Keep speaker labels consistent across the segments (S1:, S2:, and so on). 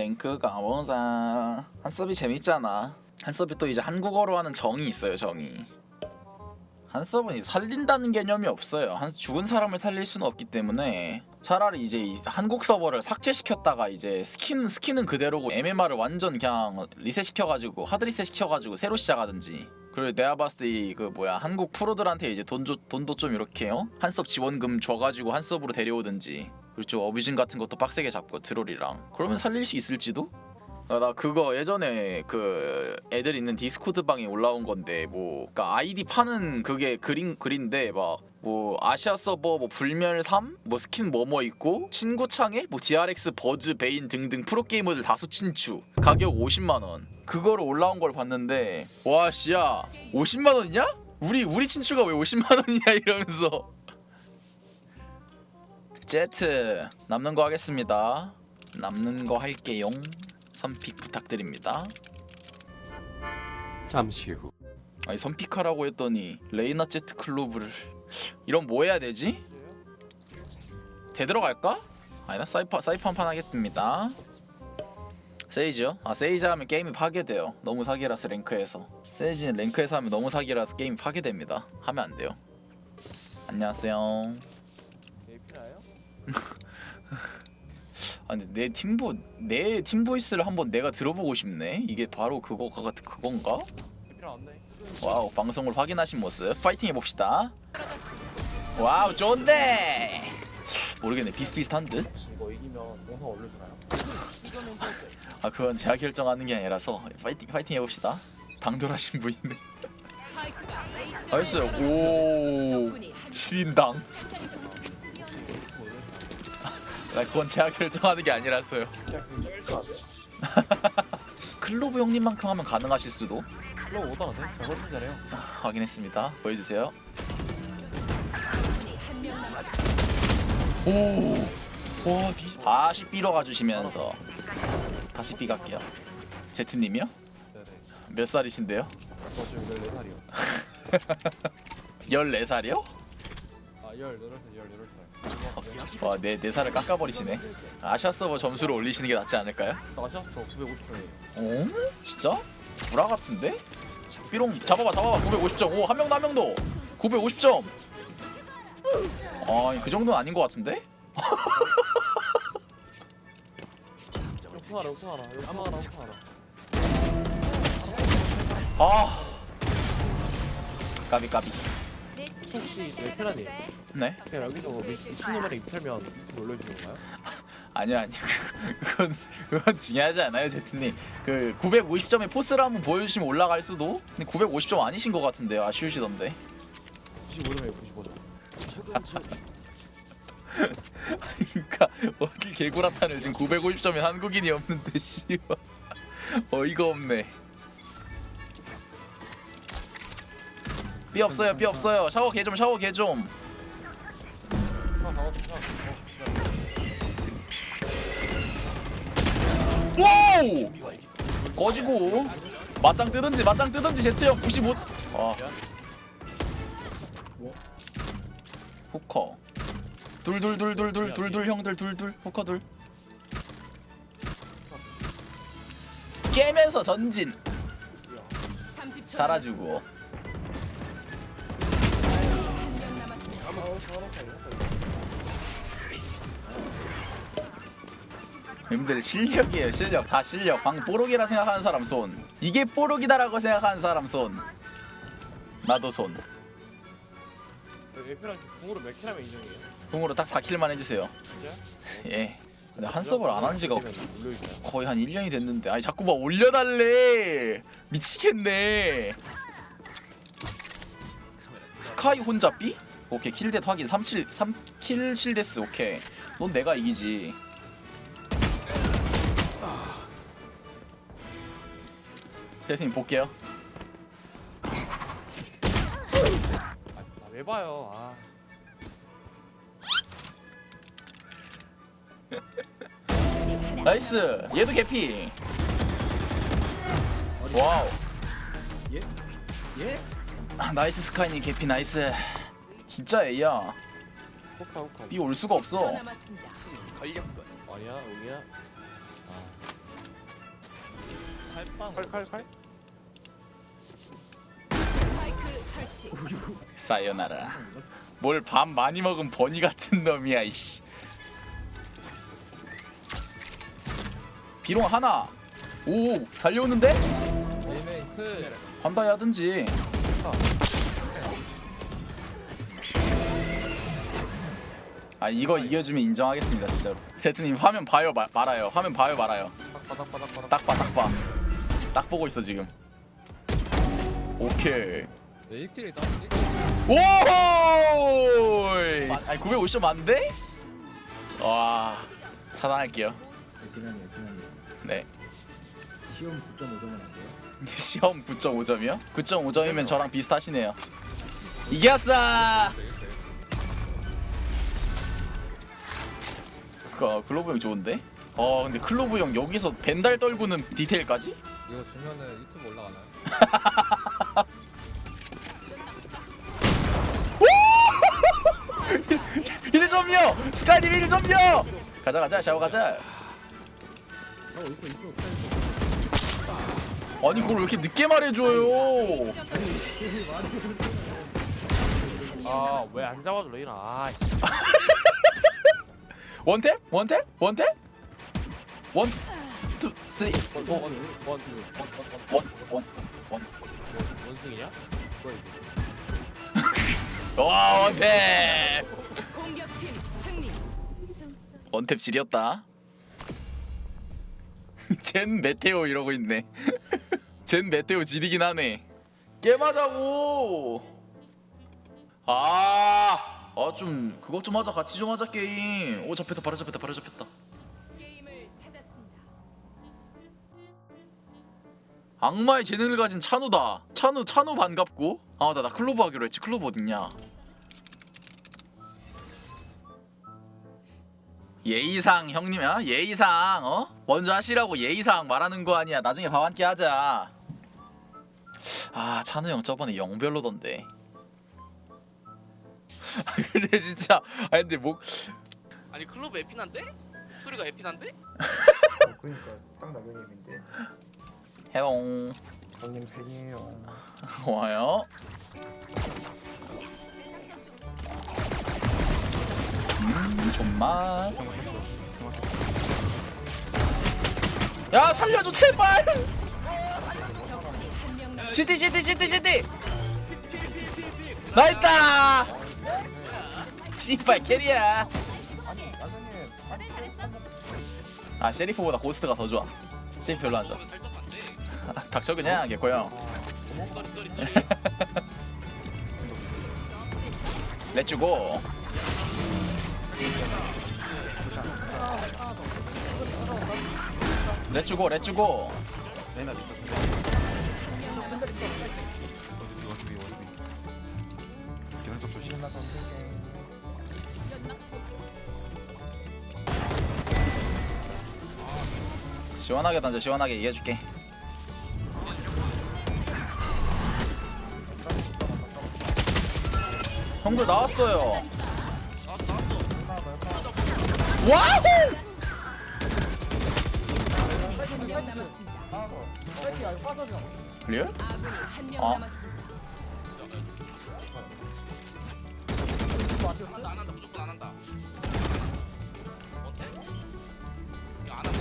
S1: 랭크 가보자 한섭이 재밌잖아. 한섭이 또 이제 한국어로 하는 정이 있어요 정이. 한섭은 이제 살린다는 개념이 없어요. 한 죽은 사람을 살릴 수는 없기 때문에 차라리 이제 이 한국 서버를 삭제시켰다가 이제 스킨 스킨은 그대로고 MMR을 완전 그냥 리셋 시켜가지고 하드 리셋 시켜가지고 새로 시작하든지. 그리고 내가 봤을 때 이 그 뭐야 한국 프로들한테 이제 돈 줘, 돈도 좀 이렇게 요? 한섭 지원금 줘가지고 한섭으로 데려오든지 그리고 좀 어뷰징 같은 것도 빡세게 잡고 트롤이랑. 그러면 살릴 수 있을지도? 아, 나 그거 예전에 그 애들 있는 디스코드 방에 올라온 건데 뭐 그러니까 아이디 파는 그게 그린 글인데 막 뭐 아시아 서버 뭐 불멸 3, 뭐 스킨 뭐뭐 있고 친구 창에 뭐 DRX 버즈 베인 등등 프로 게이머들 다수 친추 가격 50만 원. 그거로 올라온 걸 봤는데 와 씨야. 50만 원이냐? 우리 우리 친추가 왜 50만 원이냐 이러면서 제트 남는 거 하겠습니다. 남는 거 할게요. 선픽 부탁드립니다.
S2: 잠시 후.
S1: 아니 선픽하라고 했더니 레이나 제트 클로브를 이런 뭐 해야 되지? 되들어갈까? 아니다 사이파 사이프 한판 하겠습니다. 세이지요? 아 세이지 하면 게임이 파괴돼요. 너무 사기라서 랭크에서. 세이지는 랭크에서 하면 너무 사기라서 게임이 파괴됩니다. 하면 안 돼요. 안녕하세요? 아니 내 팀보 내 팀보이스를 한번 내가 들어보고 싶네 이게 바로 그거가 그건가?
S3: AP 나왔네.
S1: 와우 방송을 확인하신 모습 파이팅 해봅시다 와우 좋은데 모르겠네 비슷비슷한 듯?
S3: 이거 이기면 동상 올려주나요?
S1: 아 그건 제가 결정하는 게 아니라서 파이팅 파이팅 해봅시다 당돌하신 분이네 나이스 오 7인당 아 그건 제가 결정하는 게 아니라서요
S3: 그냥 그냥 1등 안 돼요?
S1: 클로브 형님만큼 하면 가능하실 수도
S3: 클럽 오더라네? 저 훨씬 잘해요.
S1: 확인했습니다 보여주세요 오와 다시 삐러 가주시면서 다시 삐 갈게요 제트님이요?
S3: 네네.
S1: 몇 살이신데요?
S3: 저 지금 14살이요.
S1: 14살이요?
S3: 아, 18살, 18살.
S1: 와, 내, 내 살을 깎아버리시네. 아시아 서버 점수를 올리시는 게 낫지 않을까요?
S3: 아시아 저 950점이에요.
S1: 어? 진짜? 구라 같은데? 삐롱 잡아봐, 잡아봐. 950점. 오, 한 명도 한 명도. 950점. 아, 그 정도는 아닌 것 같은데? 아. 까비 까비.
S3: 혹시 네, 페라님.
S1: 네?
S3: 그냥 여기서 뭐 미- 미친놈한테 입틀면 올려주는 건가요?
S1: 아니요, 아니요. 그건 그건 중요하지 않아요, 제트님. 그 950점의 포스를 한번 보여주시면 올라갈 수도. 근데 950점 아니신 것 같은데요. 아쉬우시던데.
S3: 95점에 95점.
S1: 그러니까 어디 개구라탄을 지금 950점인 한국인이 없는데 씨발 어이가 없네. 삐 없어요, 삐 없어요. 샤워 개 좀, 샤워 개 좀. 오! 꺼지고 맞짱 뜨든지 맞짱 뜨든지 제트 형 95. 아. 후커. 둘둘둘둘둘둘둘 형들 둘둘 후커 둘. 깨면서 전진 살아주고. 님들 실력이에요 실력. 다 실력. 방 뽀록이라 생각하는 사람 손. 이게 뽀록이다라고 생각하는 사람 손. 나도 손.
S3: 에페랑 공으로 몇 킬하면 인정이에요?
S1: 공으로 딱 4킬만 해주세요.
S3: 진짜?
S1: 예. 근데 한 서버를 안 한 지가
S3: 올려주나요?
S1: 거의 한 1년이 됐는데. 아니 자꾸 막 올려달래. 미치겠네. 스카이 혼자 삐? 오케이 킬댓 확인. 37 3킬 실데스. 오케이. 넌 내가 이기지 대표님 볼게요
S3: 아왜 봐요? 아.
S1: 나이스 얘도 개피 와우
S3: 예? 예?
S1: 아, 나이스 스카이님 개피 나이스 진짜 A야
S3: 호카 호카.
S1: B 올 수가 없어
S3: 아니야, 여기야. 아.
S2: 칼빵
S3: 칼칼칼
S4: 스파이크 설치.
S1: 사요나라. 뭘 밥 많이 먹은 버니 같은 놈이야 이씨. 비룡 하나. 오 달려오는데? 반다이 하든지. 아 이거 이겨주면 인정하겠습니다 진짜로. 세트님 화면 봐요 마, 말아요. 화면 봐요 말아요.
S3: 바닥 바닥 바닥 바닥
S1: 딱봐 딱봐 딱 보고 있어 지금 오케이
S2: 네, 1킬이다
S1: 오! 아니 950 맞는데? 와 차단할게요.
S5: 대단해요, 대단해요.
S1: 네
S5: 시험 9.5점은 안 돼요?
S1: 시험 9.5점이요? 9.5점이면 저랑 비슷하시네요. 이겼어! 그 클로브 형 좋은데? 어 근데 클로브 형 여기서 벤달 떨구는 디테일까지?
S2: 이거 주면은 유튜브 올라가나요?
S1: 일 1점이요! 스카이님 1점이요! 가자 가자 샤워 가자.
S5: 어, 있어, 있어. 스타일.
S1: 아니 그걸 왜 이렇게 늦게 말해줘요?
S3: 아왜 안 잡아줘 레이나 아
S1: 원탭? 원탭? 원탭? 원, 투, 쓰리, 원, 원,
S3: 원,
S1: 원, 원, 원.
S3: 원숭이냐?
S1: 와 원탭!
S4: 공격팀 승리.
S1: 원탭 지렸다. 젠 메테오 이러고 있네. 젠 메테오 지리긴 하네. 게임하자고. 아, 아좀 그것 좀 하자 같이 좀 하자 게임. 오 잡혔다 바로 잡혔다 바로 잡혔다. 악마의 재능을 가진 찬우다. 찬우 찬우 반갑고. 아 나 나 클로브 하기로 했지. 클로브 어딨냐? 예의상 형님이야 예의상 어 먼저 하시라고 예의상 말하는 거 아니야 나중에 밥 함께 하자 아 찬우 형 저번에 영별로던데 아 근데 진짜 아 근데 목
S6: 아니 클로브 에피난데? 목소리가 에피난데?
S7: 어, 그러니까 딱 나경님인데
S1: 해롱
S7: 형님 팬이에요.
S1: 좋아요. 음 정말. 야 살려줘 제발. 시티 시티 시티 시티 나있다 씨발 캐리야.
S7: 아니
S1: 아 셰리프보다 고스트가 더 좋아. 셰리프 별로 안 좋아. 닥쳐 그냥 개코 형
S6: 쏘리 쏘리 쏘리.
S1: 렛츠고 렛츠고 렛츠고
S7: 신나 던지게.
S1: 시원하게 던져 시원하게 이겨줄게 형들 나왔어요 와우?
S4: 아군이 한명.
S6: 안 한다 무조건 안 한다. 어때? 이거 안 한다.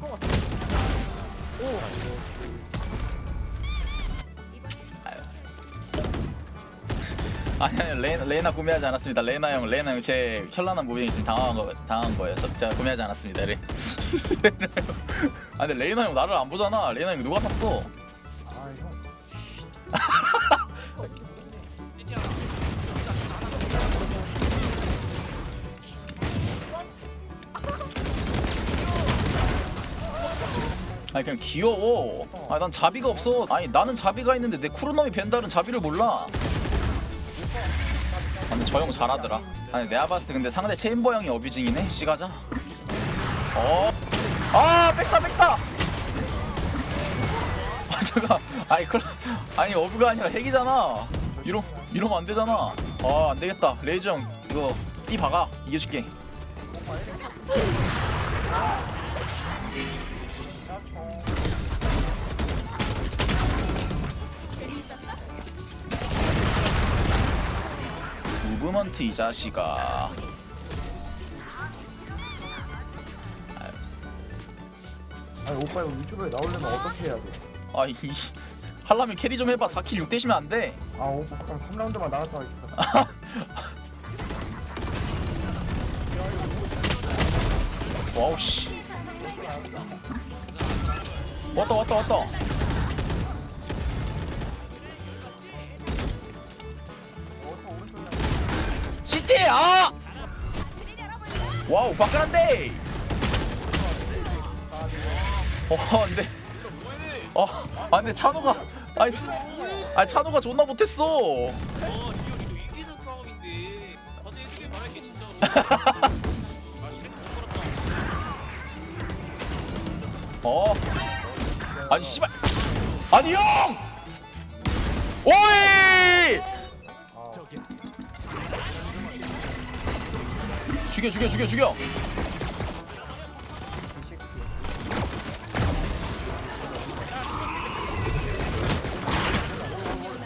S1: 알았어. 아니 아니 레이나, 레이나 구매하지 않았습니다. 레이나 형 레이나 형제 현란한 무빙이 지금 당황한 거 당한 거예요. 저, 제가 구매하지 않았습니다. 레. 레이나 형. 아 근데 레이나 형 나를 안 보잖아. 레이나 형 누가 샀어?
S7: 아.
S1: 아니 그냥 귀여워. 아니 난 자비가 없어. 아니 나는 자비가 있는데 내 쿠르놈이 벤달은 자비를 몰라. 근데 저 형 잘하더라. 아니 내가 봤을 때 근데 상대 체인버 형이 어비징이네? 씨가자. 어. 아 백사 백사! 아 잠깐 아니 그 아니 어브가 아니라 핵이잖아. 이러, 이러면 안 되잖아. 아 안되겠다. 레이저 형 이거 띠 박아. 이겨줄게. 재미있었어? 에그먼트 이 자식아.
S7: 아니 오빠 이거 유튜브에 나오려면 어떻게 해야 돼?
S1: 아, 이 할라면 캐리 좀 해봐. 4킬 6대시면 안돼.
S7: 아 오빠 그럼 3라운드만 나갔다 하겠다
S1: 와우 씨. 왔다 왔다 왔다 와우 바깥한데 어 안돼 어 안돼 찬호가 아니 아 찬호가 존나 못했어. 아어 아니 씨발. 아니 형! 오이 죽여 죽여 죽여 죽여.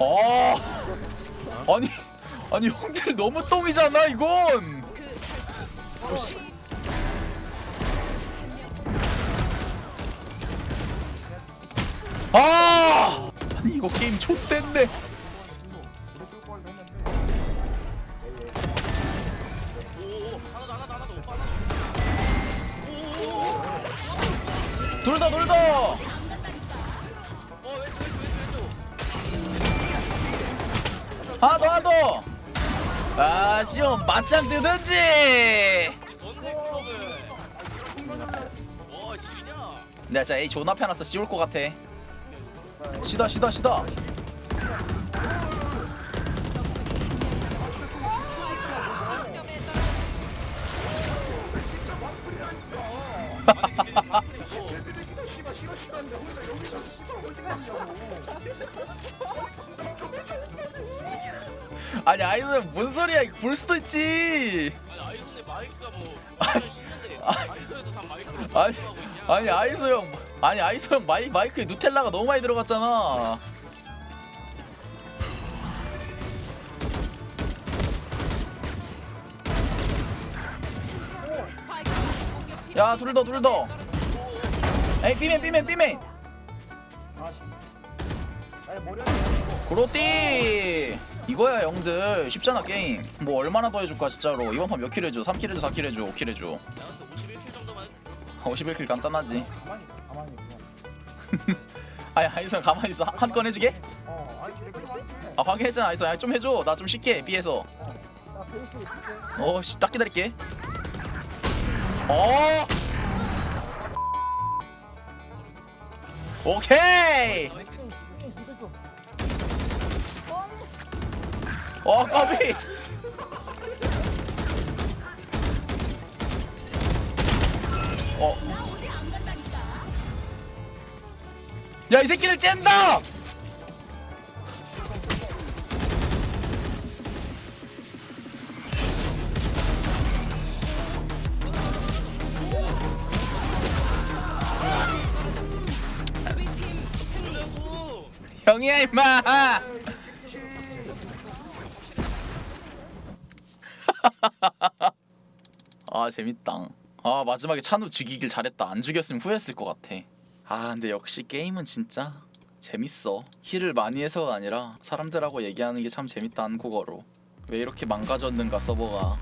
S1: 아 아니 아니 형들 너무 똥이잖아 이건.
S4: 그
S1: 아! 아니 이거 게임 좆됐네
S6: 더 하나
S1: 더아 시험 맞짱 뜨든지. 내가 진짜 A 존나 펴놨어. 씌울 것 같아. 시다 시다 시다 아니 아이들 뭔 소리야? 이거 볼 수도 있지.
S6: 아니 아이소의 마이크가 뭐 2010년대 아이소에서 산 마이크로
S1: 아니
S6: 하고 있냐?
S1: 아니 아이소 형 아니 아이소 형 마이, 마이크에 누텔라가 너무 많이 들어갔잖아. 야 둘 더 둘 더. 에이 삐맨 삐맨 삐맨.
S7: 머리 안
S1: 그로띠 이거야 형들. 쉽잖아 게임. 뭐 얼마나 더 해줄까 진짜로. 이번 판 몇 킬 해줘? 3킬 해줘 4킬 해줘 5킬 해줘.
S6: 나가서 51킬 정도만 해도
S1: 51킬 간단하지. 아이소 형 가만히 있어. 한 건 해주게?
S7: 어아
S1: 확인했잖아 아이소 형좀 해줘. 나 좀 쉽게 B에서. 어씨 딱 기다릴게. 어! 오케이 어 까비 어. 야 이 새끼들 쨘다! 형이야 임마 아 재밌다. 아 마지막에 찬우 죽이길 잘했다. 안 죽였으면 후회했을 것 같아. 아 근데 역시 게임은 진짜 재밌어. 킬을 많이 해서가 아니라 사람들하고 얘기하는 게 참 재밌다 한국어로. 왜 이렇게 망가졌는가 서버가